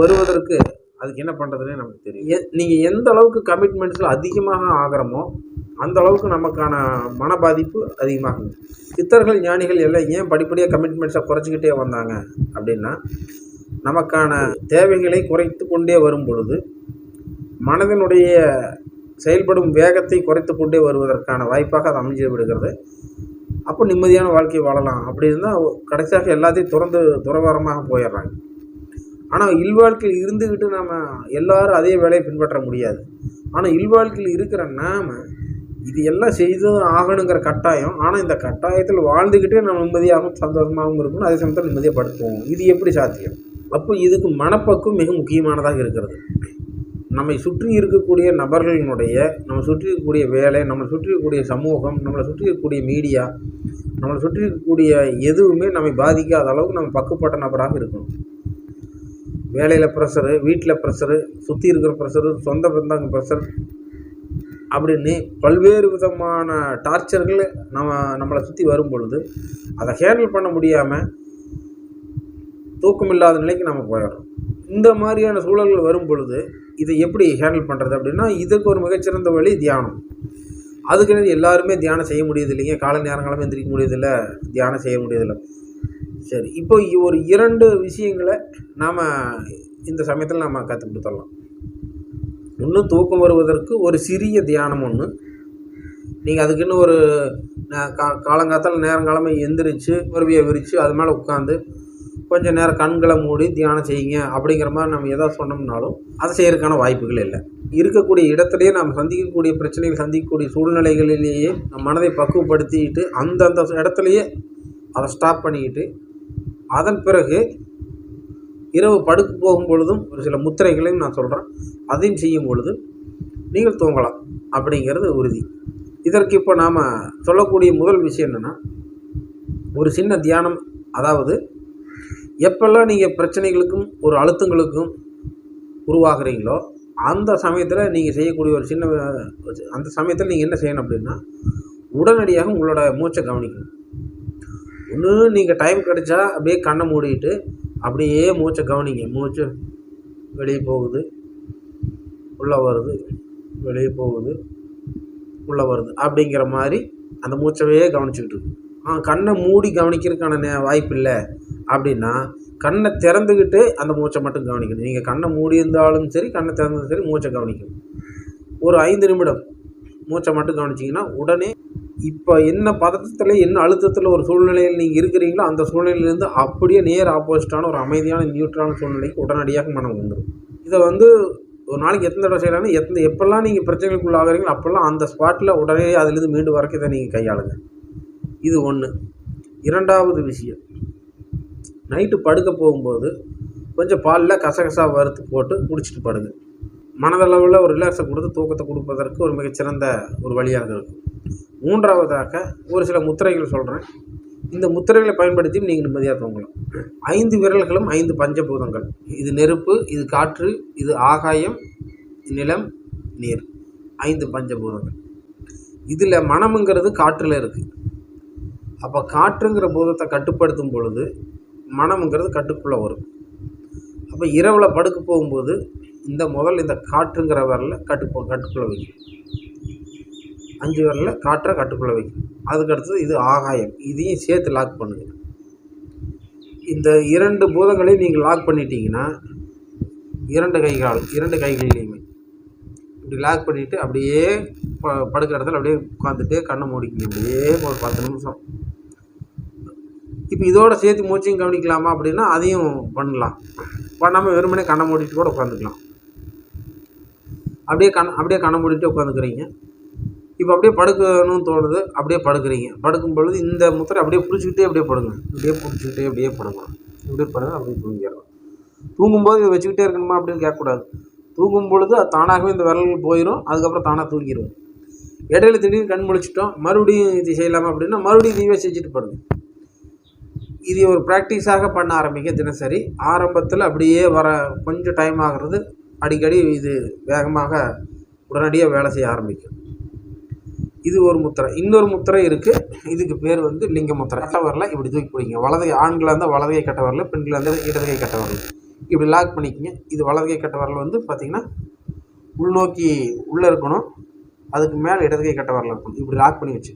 வருவதற்கு அதுக்கு என்ன பண்ணுறதுனே நமக்கு தெரியும். நீங்கள் எந்த அளவுக்கு கமிட்மெண்ட்ஸில் அதிகமாக ஆகிறோமோ அந்த அளவுக்கு நமக்கான மன பாதிப்பு அதிகமாகும் சித்தர்கள் ஞானிகள் எல்லாம் ஏன் படிப்படியாக கமிட்மெண்ட்ஸை குறைச்சிக்கிட்டே வந்தாங்க அப்படின்னா நமக்கான தேவைகளை குறைத்து கொண்டே வரும் பொழுது மனதினுடைய செயல்படும் வேகத்தை குறைத்து கொண்டே வருவதற்கான வாய்ப்பாக அது அமைஞ்சு விடுகிறது. அப்போ நிம்மதியான வாழ்க்கை வாழலாம். அப்படி இருந்தால் கடைசியாக எல்லாத்தையும் துறந்து துறவரமாக போயிடுறாங்க. ஆனால் இல்வாழ்க்கையில் இருந்துக்கிட்டு நாம் எல்லாரும் அதே வேலையை பின்பற்ற முடியாது. ஆனால் இல்வாழ்க்கையில் இருக்கிற நாம் இது எல்லாம் செய்து ஆகணுங்கிற கட்டாயம். ஆனால் இந்த கட்டாயத்தில் வாழ்ந்துக்கிட்டே நம்ம நிம்மதியாகவும் சந்தோஷமாகவும் இருக்கணும். அதே சமயத்தில் நிம்மதியாக படுத்துவோம் இது எப்படி சாத்தியம்? அப்போ இதுக்கு மனப்பக்கம் மிக முக்கியமானதாக இருக்கிறது. நம்மை சுற்றி இருக்கக்கூடிய நபர்களினுடைய நம்ம சுற்றி இருக்கக்கூடிய வேலை நம்மளை சுற்றி இருக்கக்கூடிய சமூகம் நம்மளை சுற்றி இருக்கக்கூடிய மீடியா நம்மளை சுற்றி இருக்கக்கூடிய எதுவுமே நம்மை பாதிக்காத அளவுக்கு நம்ம பக்குப்பட்ட நபராக இருக்கணும். வேலையில் ப்ரெஷரு வீட்டில் ப்ரெஷரு சுற்றி இருக்கிற ப்ரெஷரு சொந்த பந்தங்க ப்ரெஷர் அப்படின்னு பல்வேறு விதமான டார்ச்சர்கள் நம்ம நம்மளை சுற்றி வரும் பொழுது அதை ஹேண்டில் பண்ண முடியாமல் தூக்கம் இல்லாத நிலைக்கு நம்ம போயிடுறோம். இந்த மாதிரியான சூழல்கள் வரும் பொழுது இதை எப்படி ஹேண்டில் பண்ணுறது அப்படின்னா இதுக்கு ஒரு மிகச்சிறந்த வழி தியானம். அதுக்கு எல்லாருமே தியானம் செய்ய முடியுது இல்லைங்க காலை நேரங்களும் எந்திரிக்க முடியுதில்ல தியானம் செய்ய முடியதில்லை சரி இப்போ ஒரு இரண்டு விஷயங்களை நாம் இந்த சமயத்தில் நம்ம கற்றுக் கொடுத்துடலாம். ஒன்று தூக்கம் வருவதற்கு ஒரு சிறிய தியானம் ஒன்று நீங்கள் அதுக்குன்னு ஒரு ந- கா காலங்காத்தால் நேரங்காலமாக எந்திரிச்சு பொறுவியை விரித்து அது மேலே உட்காந்து கொஞ்சம் நேரம் கண்களை மூடி தியானம் செய்யுங்க அப்படிங்கிற மாதிரி நம்ம எதாவது சொன்னோம்னாலும் அதை செய்யறதுக்கான வாய்ப்புகள் இல்லை. இருக்கக்கூடிய இடத்துலையே நாம் சந்திக்கக்கூடிய பிரச்சனைகள் சந்திக்கக்கூடிய சூழ்நிலைகளிலேயே நம் மனதை பக்குவப்படுத்திட்டு அந்தந்த இடத்துலையே அதை ஸ்டாப் பண்ணிக்கிட்டு அதன் பிறகு இரவு படுக்க போகும் பொழுதும் ஒரு சில முத்திரைகளையும் நான் சொல்கிறேன் அதையும் செய்யும் பொழுது நீங்கள் தூங்கலாம் அப்படிங்கிறது உறுதி. இதற்கு இப்போ நாம் சொல்லக்கூடிய முதல் விஷயம் என்னென்னா ஒரு சின்ன தியானம் அதாவது எப்பெல்லாம் நீங்கள் பிரச்சனைகளுக்கும் ஒரு அழுத்தங்களுக்கும் உருவாகிறீங்களோ அந்த சமயத்தில் நீங்கள் செய்யக்கூடிய ஒரு சின்ன அந்த சமயத்தில் நீங்கள் என்ன செய்யணும் அப்படின்னா உடனடியாக உங்களோட மூச்சை கவனிக்கணும். இன்னும் நீங்கள் டைம் கிடைச்சா அப்படியே கண்ணை மூடிட்டு அப்படியே மூச்சை கவனிங்க. மூச்சு வெளியே போகுது. உள்ளே வருது. வெளியே போகுது. உள்ளே வருது. அப்படிங்கிற மாதிரி அந்த மூச்சவே கவனிச்சுக்கிட்டு இருக்கு. ஆ கண்ணை மூடி கவனிக்கிறதுக்கான நே வாய்ப்பு இல்லை. அப்படின்னா கண்ணை திறந்துக்கிட்டு அந்த மூச்சை மட்டும் கவனிக்கணும். நீங்கள் கண்ணை மூடி இருந்தாலும் சரி கண்ணை திறந்தாலும் சரி மூச்சை கவனிக்கணும். ஒரு ஐந்து நிமிடம் மூச்சை மட்டும் கவனிச்சிங்கன்னா உடனே இப்போ என்ன பதட்டத்தில் என்ன அழுத்தத்தில் ஒரு சூழ்நிலையில் நீங்கள் இருக்கிறீங்களோ அந்த சூழ்நிலையிலேருந்து அப்படியே நேர் ஆப்போசிட்டான ஒரு அமைதியான நியூட்ரலான சூழ்நிலைக்கு உடனடியாக மனம் வந்துடும் இதை வந்து ஒரு நாளைக்கு எத்தனை தடவை செய்யலாம்னா எத்தனை எப்பெல்லாம் நீங்கள் பிரச்சனைக்குள்ள ஆகுறீங்களோ அப்போல்லாம் அந்த ஸ்பாட்டில் உடனே அதுலேருந்து மீண்டு வரைக்கும் இதை நீங்கள் கையாளுங்க. இது ஒன்று இரண்டாவது விஷயம். நைட்டு படுக்க போகும்போது கொஞ்சம் பாலில் கசகசா வறுத்து போட்டு குடிச்சிட்டு படுங்க. மனதளவில் ஒரு ரிலாக்ஸை கொடுத்து தூக்கத்தை கொடுப்பதற்கு ஒரு மிகச்சிறந்த ஒரு வழியாக இருக்கும். மூன்றாவதாக ஒரு சில முத்திரைகள் சொல்கிறேன் இந்த முத்திரைகளை பயன்படுத்தி நீங்கள் நிம்மதியாக தூங்கலாம். ஐந்து விரல்களும் ஐந்து பஞ்சபூதங்கள். இது நெருப்பு இது காற்று இது ஆகாயம் நிலம் நீர். ஐந்து பஞ்சபூதங்கள். இதில் மனமுங்கிறது காற்றில் இருக்குது அப்போ காற்றுங்கிற பூதத்தை கட்டுப்படுத்தும் பொழுது மனமுங்கிறது கட்டுக்குள்ளே வரும். அப்போ இரவில் படுக்க போகும்போது இந்த முதல் இந்த காற்றுங்கிற வரல கட்டு கட்டுக்குள்ளே வைக்கும். அஞ்சு விரலில் காற்றை கட்டுக்குள்ளே வைக்கும். அதுக்கு அடுத்தது இது ஆகாயம். இதையும் சேர்த்து லாக் பண்ணுங்க. இந்த இரண்டு பூதங்களையும் நீங்கள் லாக் பண்ணிட்டீங்கன்னா இரண்டு கைகால் இரண்டு கைகளிலையுமே. இப்படி லாக் பண்ணிவிட்டு அப்படியே ப படுக்கிற இடத்துல அப்படியே உட்காந்துட்டு கண்ணை மூடிக்கணும். அப்படியே ஒரு பத்து நிமிஷம். இப்போ இதோட சேர்த்து மூச்சையும் கவனிக்கலாமா அப்படின்னா அதையும் பண்ணலாம். பண்ணாமல் வெறுமனே கண்ணை மூடிட்டு கூட உட்காந்துக்கலாம் அப்படியே கண் அப்படியே கண்ணை மூடிட்டு உட்காந்துக்கிறீங்க இப்போ அப்படியே படுக்கணும்னு தோணுது அப்படியே படுக்கிறீங்க. படுக்கும் பொழுது இந்த முத்திரை அப்படியே பிடிச்சிக்கிட்டே அப்படியே படுங்க. அப்படியே பிடிச்சிக்கிட்டே அப்படியே படுக்கணும். இப்படியே படுங்க அப்படியே தூங்கிடலாம் தூங்கும்போது இதை வச்சுக்கிட்டே இருக்கணுமா அப்படின்னு கேட்கக்கூடாது. தூங்கும் பொழுது அது தானாகவே இந்த விரல்கள் போயிடும் அதுக்கப்புறம் தானாக தூங்கிடும் இடையில திடீர்னு கண் முழிச்சிட்டோம் மறுபடியும் இது செய்யலாமா அப்படின்னா மறுபடியும் இதுவே செஞ்சுட்டு படுங்க. இது ஒரு ப்ராக்டிஸாக பண்ண ஆரம்பிக்க தினசரி. ஆரம்பத்தில் அப்படியே வர கொஞ்சம் டைம் ஆகிறது அடிக்கடி இது வேகமாக உடனடியாக வேலை செய்ய ஆரம்பிக்கும். இது ஒரு முத்திரை. இன்னொரு முத்திரை இருக்குது இதுக்கு பேர் வந்து லிங்க முத்திரை. கட்டவரில் இப்படி தூக்கி பிடிங்க வலது ஆண்களாக இருந்தால் வலதுகை கட்டவரில் கட்ட வரல பெண்களாக இருந்தால் இடதுகை கட்டவரில். இப்படி லாக் பண்ணிக்கோங்க. இது வலதுகை கட்டவரில் வந்து பார்த்திங்கன்னா உள்நோக்கி உள்ளே இருக்கணும். அதுக்கு மேலே இடதுகை கட்டவரில் இருக்கணும். இப்படி லாக் பண்ணி வச்சு